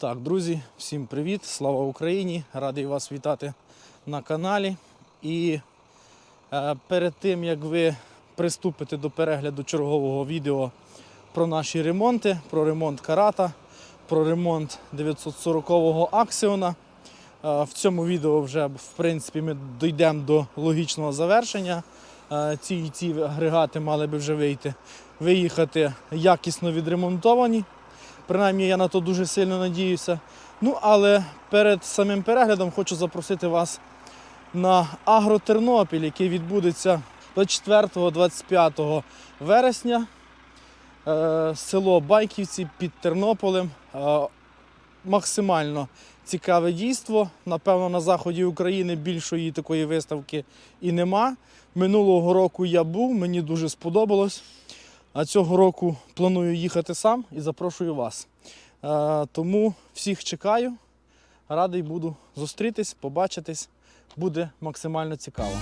Так, друзі, всім привіт! Слава Україні! Радий вас вітати на каналі. І е, перед тим як ви приступите до перегляду чергового відео про наші ремонти, про ремонт карата, про ремонт 940-го Аксіона. е, В цьому відео вже в принципі ми дійдемо до логічного завершення. Е, Ці і ці агрегати мали би вже вийти, виїхати якісно відремонтовані. Принаймні я на то дуже сильно надіюся. Ну, але перед самим переглядом хочу запросити вас на Агротернопіль, який відбудеться 24-25 вересня. Е, Село Байківці під Тернополем. Е, Максимально цікаве дійство. Напевно, на заході України більшої такої виставки і нема. Минулого року я був, мені дуже сподобалось. А цього року планую їхати сам і запрошую вас. Е, тому всіх чекаю. Радий буду зустрітись, побачитись. Буде максимально цікаво.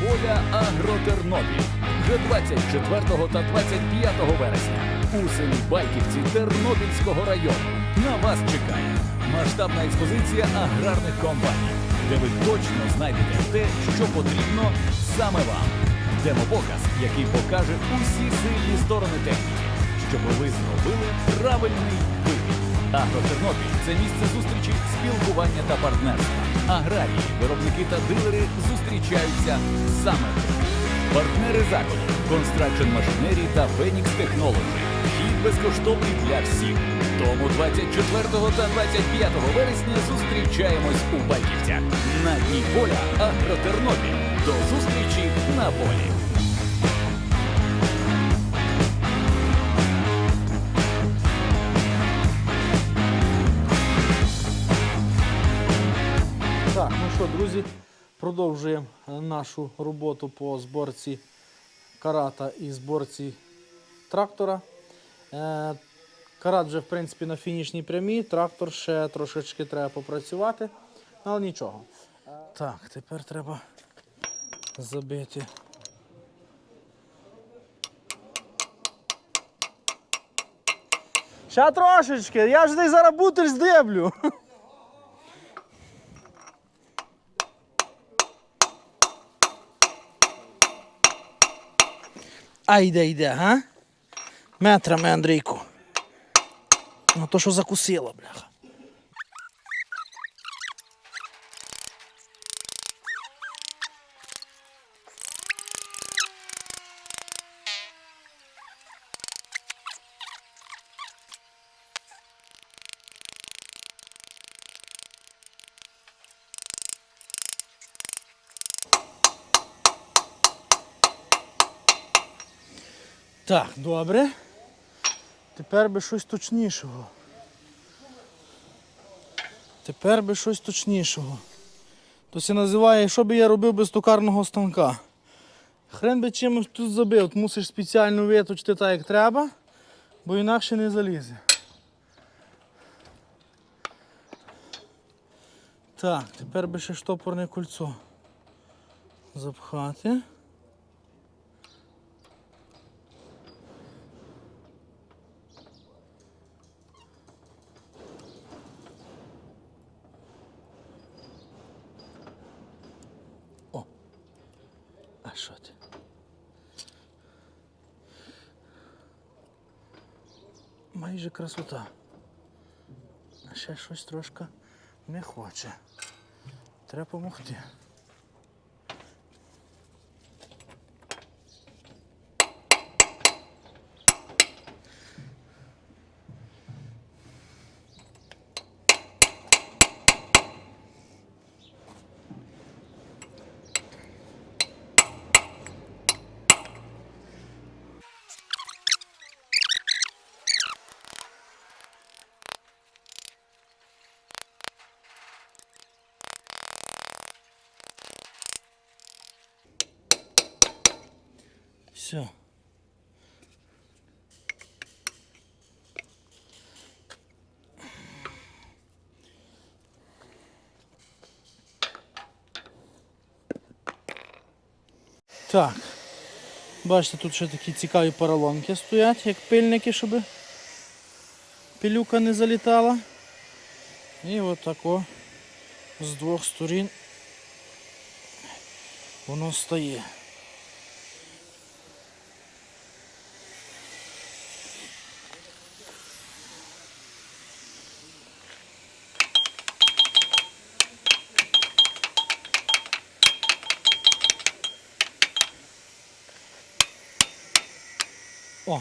Поля Агротернопіль вже 24 та 25 вересня у селі Байківці Тернопільського району. На вас чекає масштабна експозиція аграрних компаній, де ви точно знайдете те, що потрібно саме вам. Демопоказ, який покаже усі сильні сторони техніки, щоб ви зробили правильний вибір. Агротернопіль це місце зустрічі, спілкування та партнерства. Аграрії, виробники та дилери зустрічаються саме. Партнери заходу Construction Machinery та Phoenix Technology. Вхід безкоштовний для всіх. Тому 24 та 25 вересня зустрічаємось у Байківцях. На дні поля Агротернопіль. До зустрічі на полі. Друзі, продовжуємо е, нашу роботу по зборці карата і зборці трактора. Е, Карат вже, в принципі, на фінішній прямій, трактор ще трошечки треба попрацювати, але нічого. Так, тепер треба забити. Ще трошечки, я ж десь зараз бутиль здиблю. А йде, йде, га? Метрами, Андрійку. Ну то що закусило, бляха. Так, добре. Тепер би щось точнішого. Тепер би щось точнішого. То це називає, що би я робив без токарного станка. Хрен би чимось тут забив, мусиш спеціально виточити так, як треба, бо інакше не залізе. Так, тепер би ще штопорне кольцо запхати. А що ти? Майже красота. Ще щось трошки не хоче. Треба допомогти. Все. Так. Бачите, тут ще такі цікаві поролонки стоять, як пильники, щоб пилюка не залітала. І отако з двох сторін воно стає. О!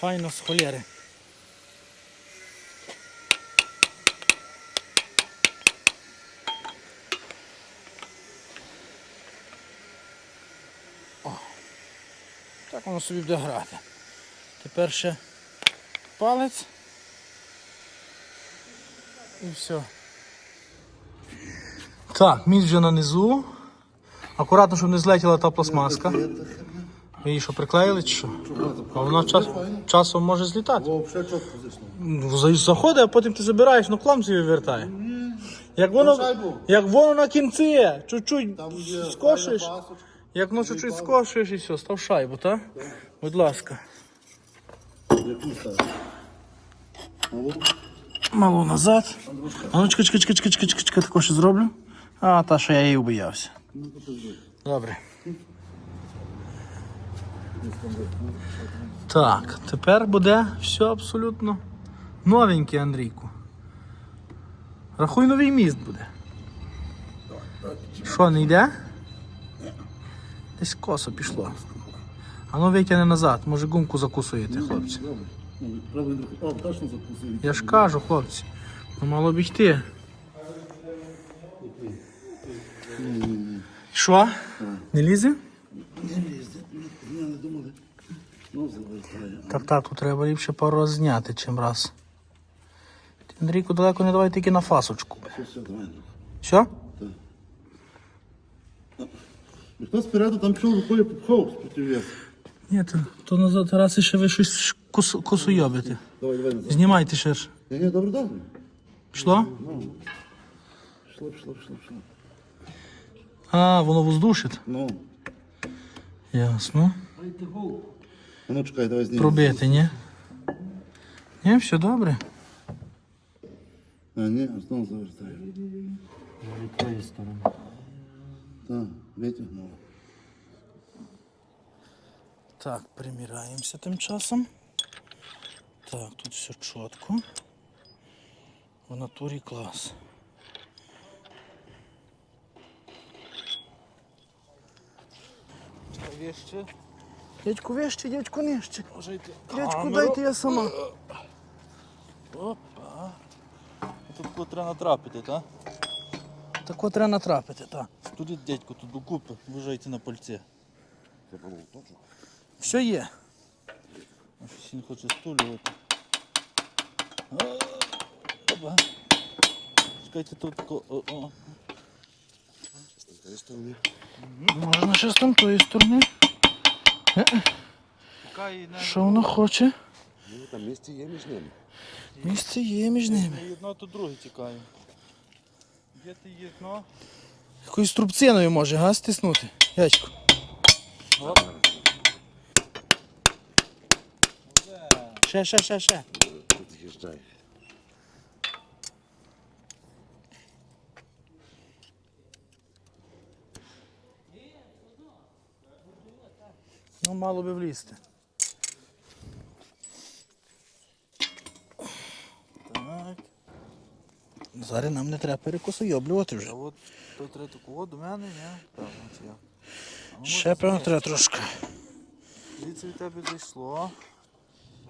Файно з холєри. О. Так воно собі буде грати. Тепер ще палець. І все. Так, міст вже нанизу. Акуратно, щоб не злетіла та пластмаска. Її що приклеїли чи що? А вона час, часом може злітати. Взагалі чітко Заходить, а потім ти забираєш, ну клам собі вертає. Як воно, як воно на кінці, чуть-чуть скошуєш, як воно чуть-чуть скошуєш і все, став шайбу, так? Будь ласка. Мало назад. А ну чекай, чекай, чекай, чекай, чекай, чекай, чекай, тако зроблю. А, та, що я її боявся. Ну. Добре. Так, тепер буде все абсолютно новеньке, Андрійку. Рахуй новий міст буде. Що, не йде? Десь косо пішло. А ну витягне назад, може гумку закусуєте, хлопці. Я ж кажу, хлопці. Ну мало б йти. Що? Не лізе? Не лізде. Ні, не думали. Ну, завертає. Так так, тут треба ліпше пару раз зняти, чим раз. Андрійку, далеко не давай тільки на фасочку. І хто спереду там пішов рукою попхав проти вес. Ні, то, то назад раз ще ви щось косу, косойобите. Давай, давай назад. Знімайте ще ж. Ні, ні, добре, добре. Пішло? Пішло, пішло, пішло, пішло. А, воно воздушить. Ну, Ясно. а ну чекай, давай знімемо. Пробити, ні? Ні, все добре. А, ні, знову завертає. Так, витягнуло. Так, приміраємося тим часом. Так, тут все чітко. В натурі клас. Вище. Дядьку вище, дядьку нижче. Дядьку, дайте я сама. Опа. Тут кого треба натрапити, так? Тако треба натрапити, так. Студить дядько тут докупи, вважайте на пальці. Все є. А щось він хоче стулювати. Опа. Чекайте тут. О, о. Можна ще з тої сторони. Що вона хоче? Ну, там місце є між ними. Місце є між ними. одно, то друге тікає. Де ти є дно? Якоюсь трубциною може, га, стиснути. Оп. Ще, ще, ще, ще. Тут Ну, мало би влізти. Так. Зараз нам не треба перекосойоблювати вже. А от то треба такого до мене, ні? Чи як? А ну, Ще може, певно треба трошки. Звідси від тебе зайшло.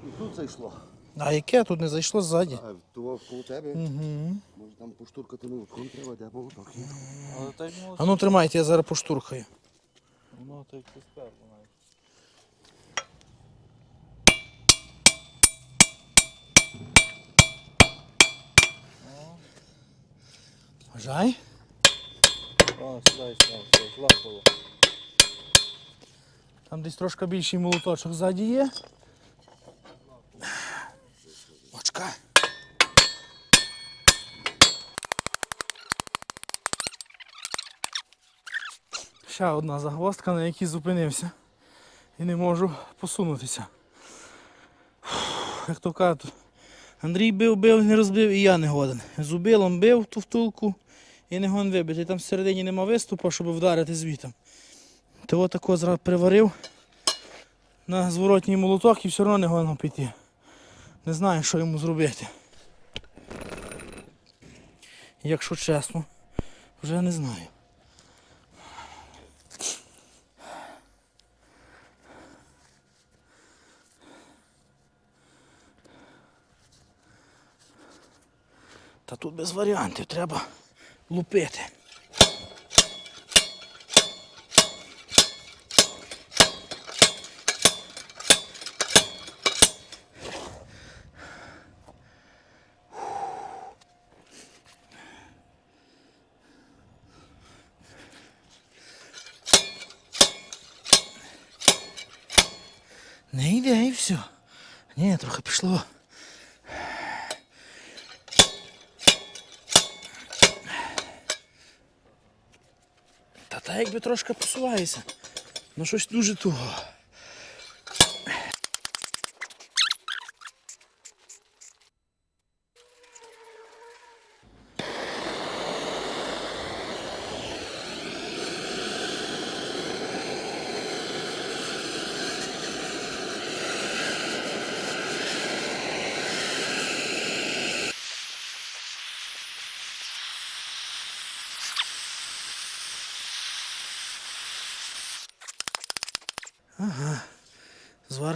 І тут зайшло. А яке тут не зайшло ззаді? А того коло тебе. Угу. Може там поштуркати ну, кон треба, де молоток є. Але так А ну тримайте, я зараз поштурхаю. воно так і сперло сюди все. Там десь трошки більший молоточок ззаді є. Очка. Ще одна загвоздка, на якій зупинився. І не можу посунутися. Як то кажуть, Андрій бив, бив, не розбив, і я не годен. Зубилом бив ту втулку і не гон вибити. Там всередині нема виступу, щоб вдарити звітом. Того тако зразу приварив на зворотній молоток і все одно не гонно піти. Не знаю, що йому зробити. Якщо чесно, вже не знаю. Та тут без варіантів треба лупити. Не йде і все. Ні, трохи пішло. Та якби трошки посувається. Ну щось дуже туго.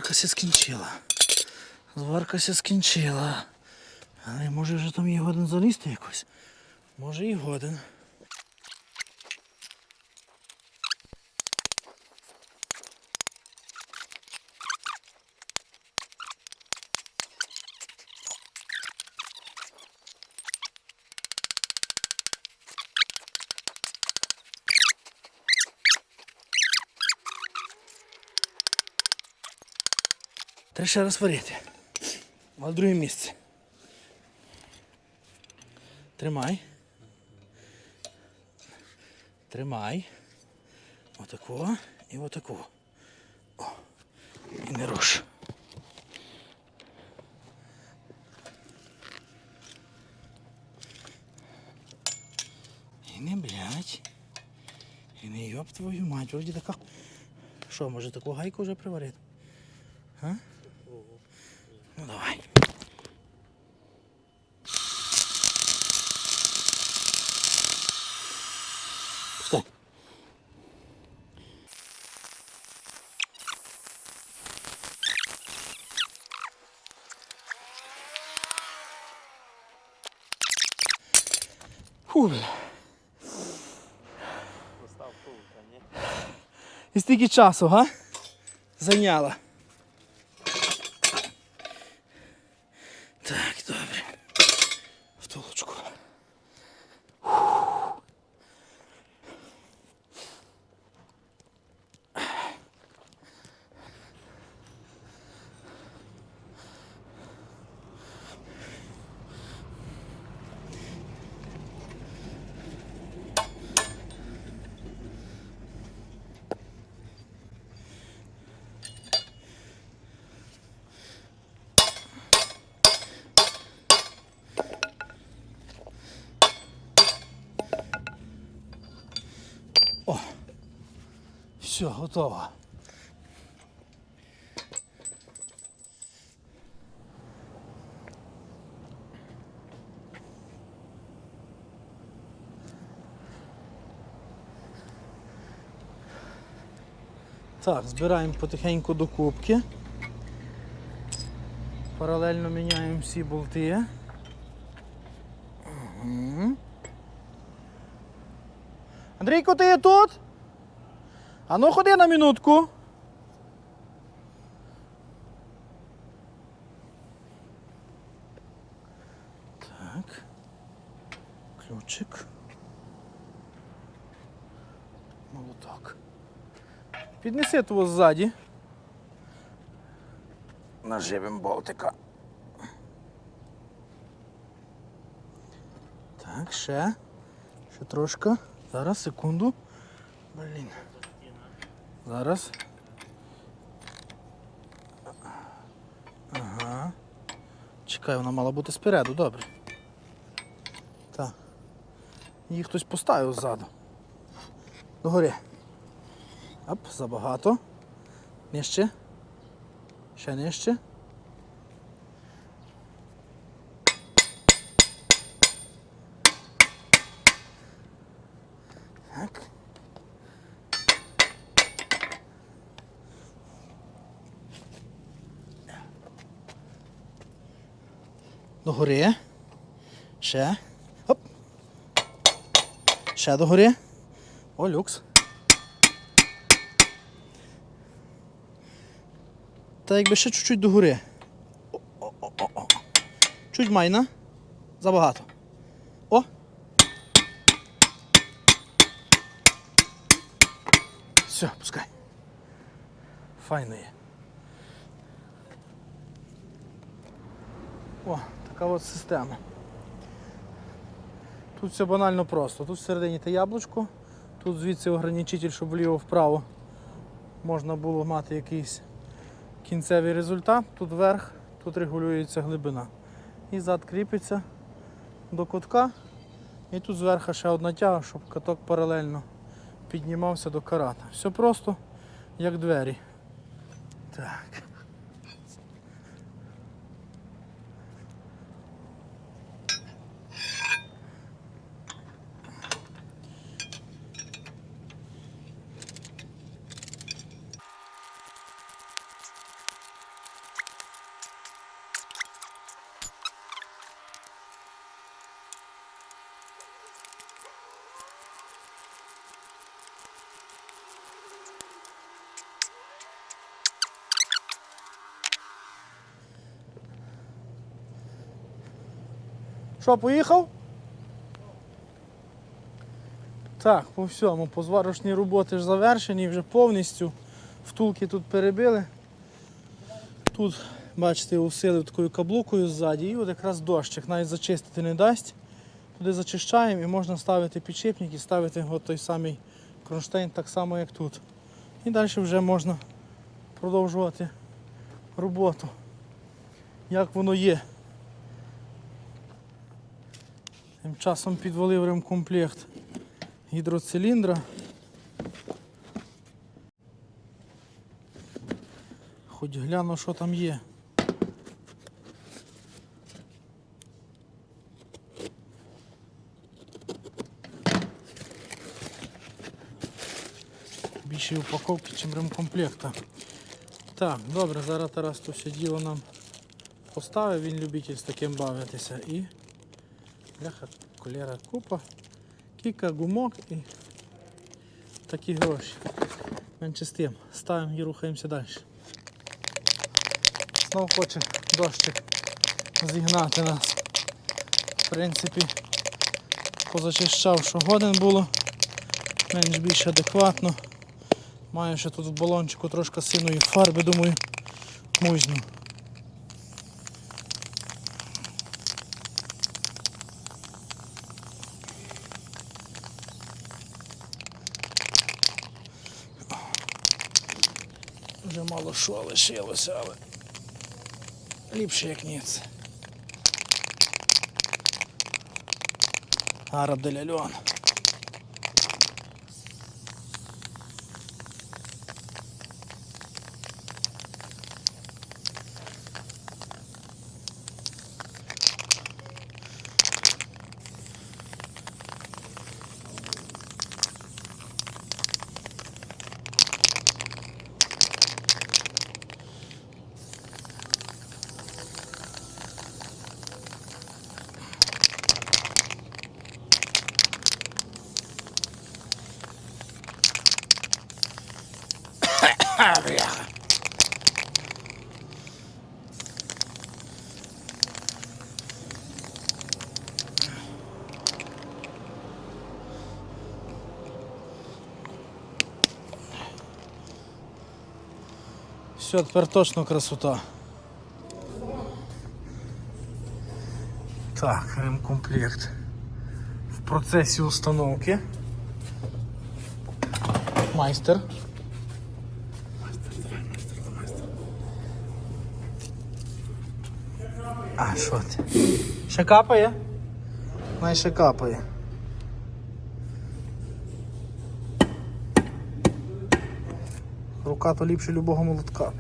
Зварка ся скінчила. Зварка ся скінчила. Але може вже там є годен залізти якось. Може і годен. Треба ще раз варити. А в друге місце. Тримай. Тримай. Отако і отако. О. І не руш. І не блядь. І не йоб твою мать. Вроді така. Що, може таку гайку вже приварити? Фу. бля. І стільки часу, га? Зайняла. Так, добре. Втулочку. Все, готово. Так, збираємо потихеньку до кубки. Паралельно міняємо всі болти. Угу. Андрійко, ти є тут? А ну ходи на минутку. Так. Ключик. Молоток. Піднеси того ззаді. Наживим болтика. Так, ще. Ще трошки. Зараз, секунду. Блін. Зараз. Ага. Чекай, вона мала бути спереду, добре. Так. Її хтось поставив ззаду. Догорі. Оп, забагато. Нижче. Ще нижче. Догори. Ще. Оп. Ще догори. О, люкс. Та якби ще чуть-чуть догори. О-о-о-о. Чуть майна. Забагато. О! Все, пускай. Файно є. О, така от система. Тут все банально просто. Тут всередині те яблучко, тут звідси ограничитель, щоб вліво-вправо можна було мати якийсь кінцевий результат. Тут верх, тут регулюється глибина. І зад кріпиться до кутка. І тут зверху ще одна тяга, щоб каток паралельно піднімався до карата. Все просто, як двері. Так. Що, поїхав? Так, по всьому, по зварочні роботи ж завершені вже повністю. Втулки тут перебили. Тут, бачите, усилив такою каблукою ззаді і от якраз дощик навіть зачистити не дасть. Туди зачищаємо і можна ставити підшипник і ставити от той самий кронштейн так само, як тут. І далі вже можна продовжувати роботу. Як воно є. Тим часом підвалив ремкомплект гідроциліндра. Хоч гляну, що там є. Більше упаковки, ніж ремкомплекта. Так, добре, зараз Тарас то все діло нам поставив, він любитель з таким бавитися і Бляха, колера купа, кілька гумок і такі гроші. Менше з тим. Ставимо і рухаємося далі. Знов хоче дощик зігнати нас. В принципі, позачищав, що годин було, менш більш адекватно. Маю ще тут в балончику трошки синої фарби, думаю, мужню. Вже мало що лишилося, але ліпше як ніц. Араб де Ляльон. А. Все, тепер точно красота. Так, ремкомплект в процесі установки. Майстер. Що ти? Ще капає? Най ще капає. Рука то ліпше любого молотка.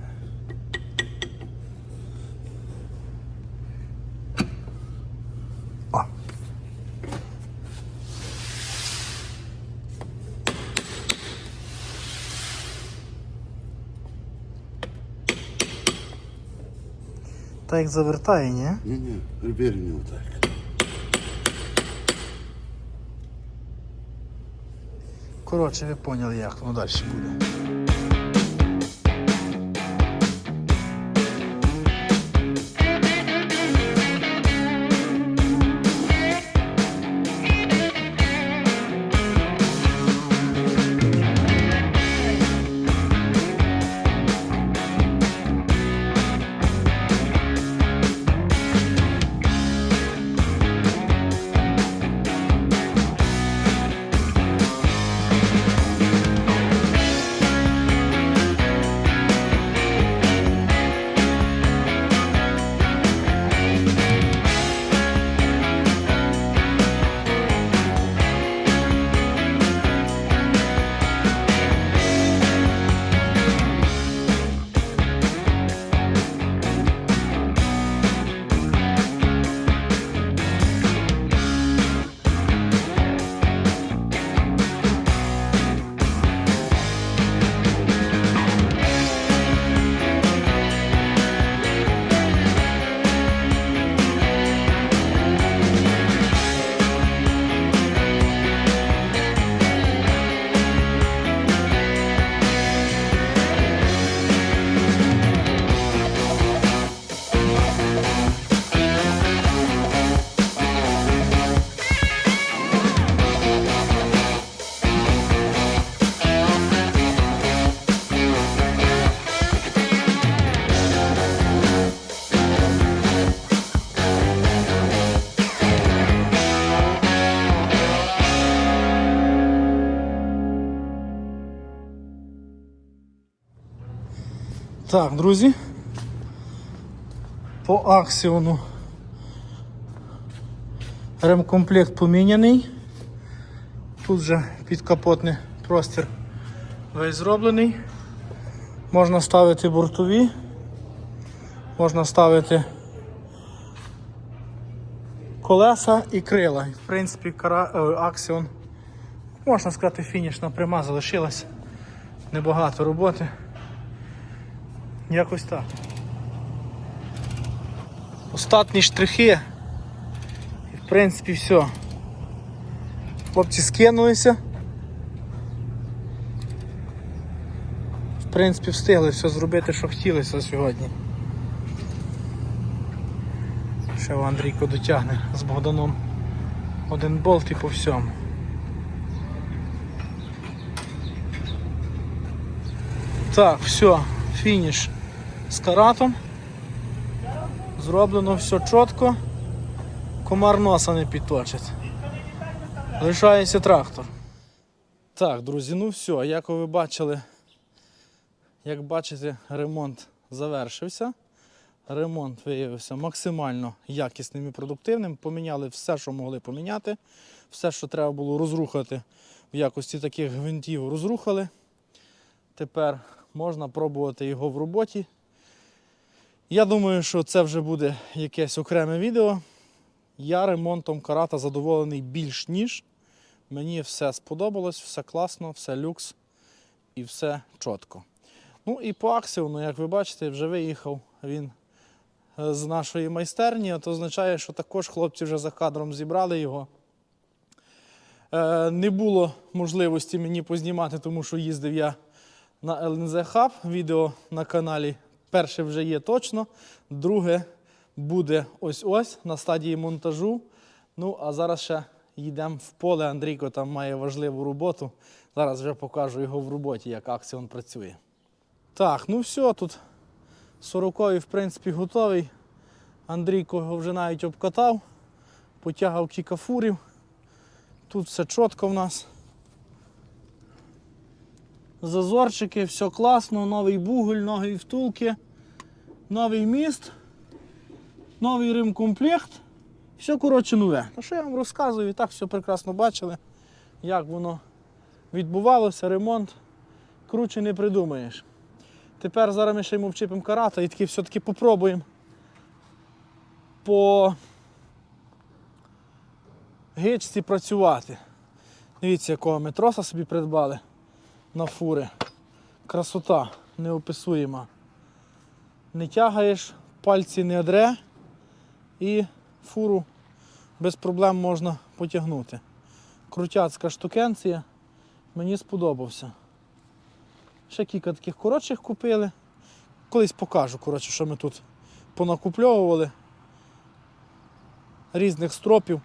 Так як завертає, ні? Ні, ні, прибірні отак. Коротше, ви поняли, як воно далі буде. Так, друзі. По аксіону ремкомплект поміняний. Тут вже підкапотний простір весь зроблений. Можна ставити бортові, можна ставити колеса і крила. В принципі, е, аксіон, можна сказати, фінішна пряма залишилась. Небагато роботи. Якось так. Остатні штрихи. І в принципі все. Хлопці скинулися. В принципі, встигли все зробити, що хотілося сьогодні. Ще Андрійко дотягне з Богданом один болт і по всьому. Так, все, фініш з каратом. Зроблено все чітко. Комар носа не підточить. Лишається трактор. Так, друзі, ну все, як ви бачили, як бачите, ремонт завершився. Ремонт виявився максимально якісним і продуктивним. Поміняли все, що могли поміняти. Все, що треба було розрухати в якості таких гвинтів, розрухали. Тепер можна пробувати його в роботі. Я думаю, що це вже буде якесь окреме відео. Я ремонтом карата задоволений більш ніж. Мені все сподобалось, все класно, все люкс і все чітко. Ну і по аксіону, як ви бачите, вже виїхав він е, з нашої майстерні. То означає, що також хлопці вже за кадром зібрали його. Е, Не було можливості мені познімати, тому що їздив я на LNZ Hub. Відео на каналі. Перше вже є точно, друге буде ось-ось на стадії монтажу. Ну, а зараз ще йдемо в поле. Андрійко там має важливу роботу. Зараз вже покажу його в роботі, як акціон працює. Так, ну все, тут 40-й, в принципі, готовий. Андрійко його вже навіть обкатав, потягав кілька фурів. Тут все чітко в нас. Зазорчики, все класно, новий бугель, нові втулки, новий міст. новий ремкомплект. Все, коротше, нове. Ну що я вам розказую, і так все прекрасно бачили, як воно відбувалося, ремонт. Круче не придумаєш. Тепер зараз ми ще йому вчипимо карата і таки все-таки попробуємо по гичці працювати. Дивіться, якого ми троса собі придбали на фури. Красота неописуєма. Не тягаєш, пальці не дре і фуру без проблем можна потягнути. Крутяцька штукенція, мені сподобався. Ще кілька таких коротших купили. Колись покажу, коротше, що ми тут понакупльовували. Різних стропів.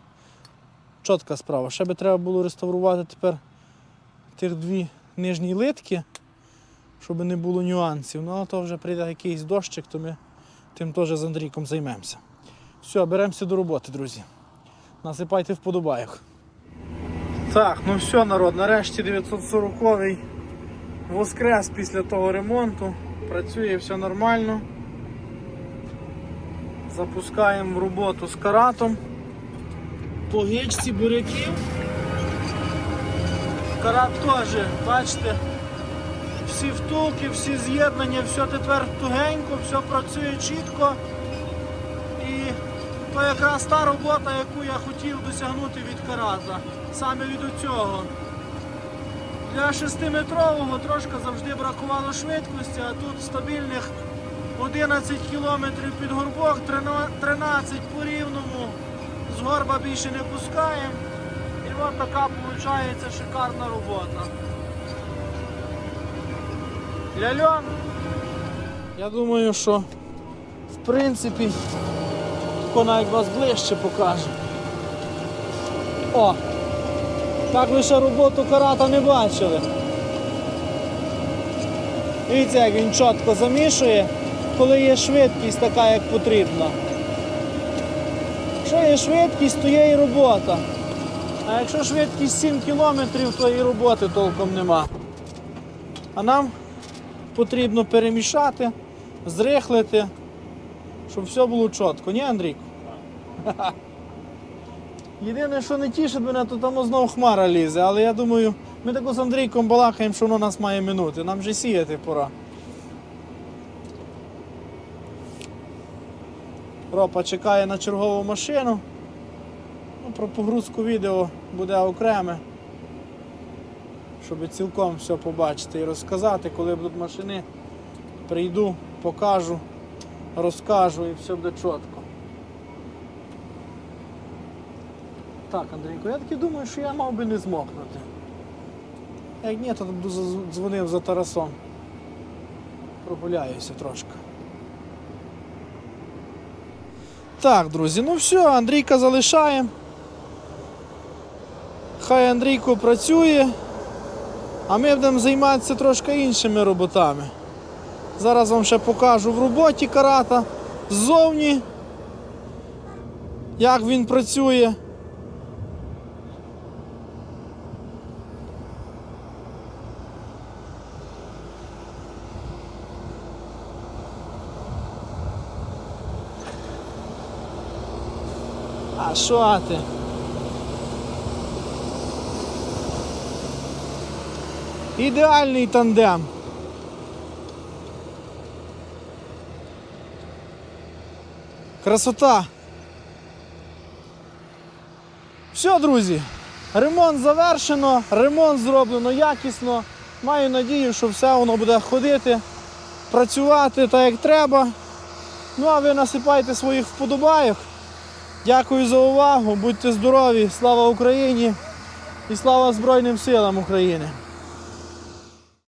Чітка справа. Ще би треба було реставрувати тепер тих дві нижні литки, щоб не було нюансів. Ну, а то вже прийде якийсь дощик, то ми тим теж з Андрійком займемося. Все, беремося до роботи, друзі. Насипайте вподобайок. Так, ну все, народ, нарешті 940-й воскрес після того ремонту. Працює все нормально. Запускаємо роботу з каратом. По гичці буряків. Карат теж, бачите, всі втулки, всі з'єднання, все тепер тугенько, все працює чітко. І то якраз та робота, яку я хотів досягнути від карата. Саме від цього. Для 6-метрового трошки завжди бракувало швидкості, а тут стабільних 11 км під горбок, 13 по рівному. З горба більше не пускаємо. І от така виходить шикарна робота. Ляльон. Я думаю, що в принципі тако навіть вас ближче покаже. О! Так ви ще роботу карата не бачили. Дивіться, як він чітко замішує, коли є швидкість така, як потрібно. Якщо є швидкість, то є і робота. А якщо швидкість 7 км, то і роботи толком нема. А нам потрібно перемішати, зрихлити, щоб все було чітко. Ні, Андрійко? Єдине, що не тішить мене, то там знову хмара лізе, але я думаю, ми тако з Андрійком балакаємо, що воно нас має минути. Нам вже сіяти пора. Ропа чекає на чергову машину. Про погрузку відео буде окреме. Щоб цілком все побачити і розказати, коли будуть машини. Прийду, покажу, розкажу і все буде чітко. Так, Андрійко, я таки думаю, що я мав би не змокнути. Як ні, то дзвонив за Тарасом. Прогуляюся трошки. Так, друзі, ну все, Андрійка залишаємо. Хай Андрійко працює, а ми будемо займатися трошки іншими роботами. Зараз вам ще покажу в роботі карата ззовні, як він працює. А що ти? Ідеальний тандем. Красота. Все, друзі. Ремонт завершено, ремонт зроблено якісно. Маю надію, що все воно буде ходити, працювати так, як треба. Ну а ви насипайте своїх вподобайок. Дякую за увагу, будьте здорові, слава Україні і слава Збройним силам України.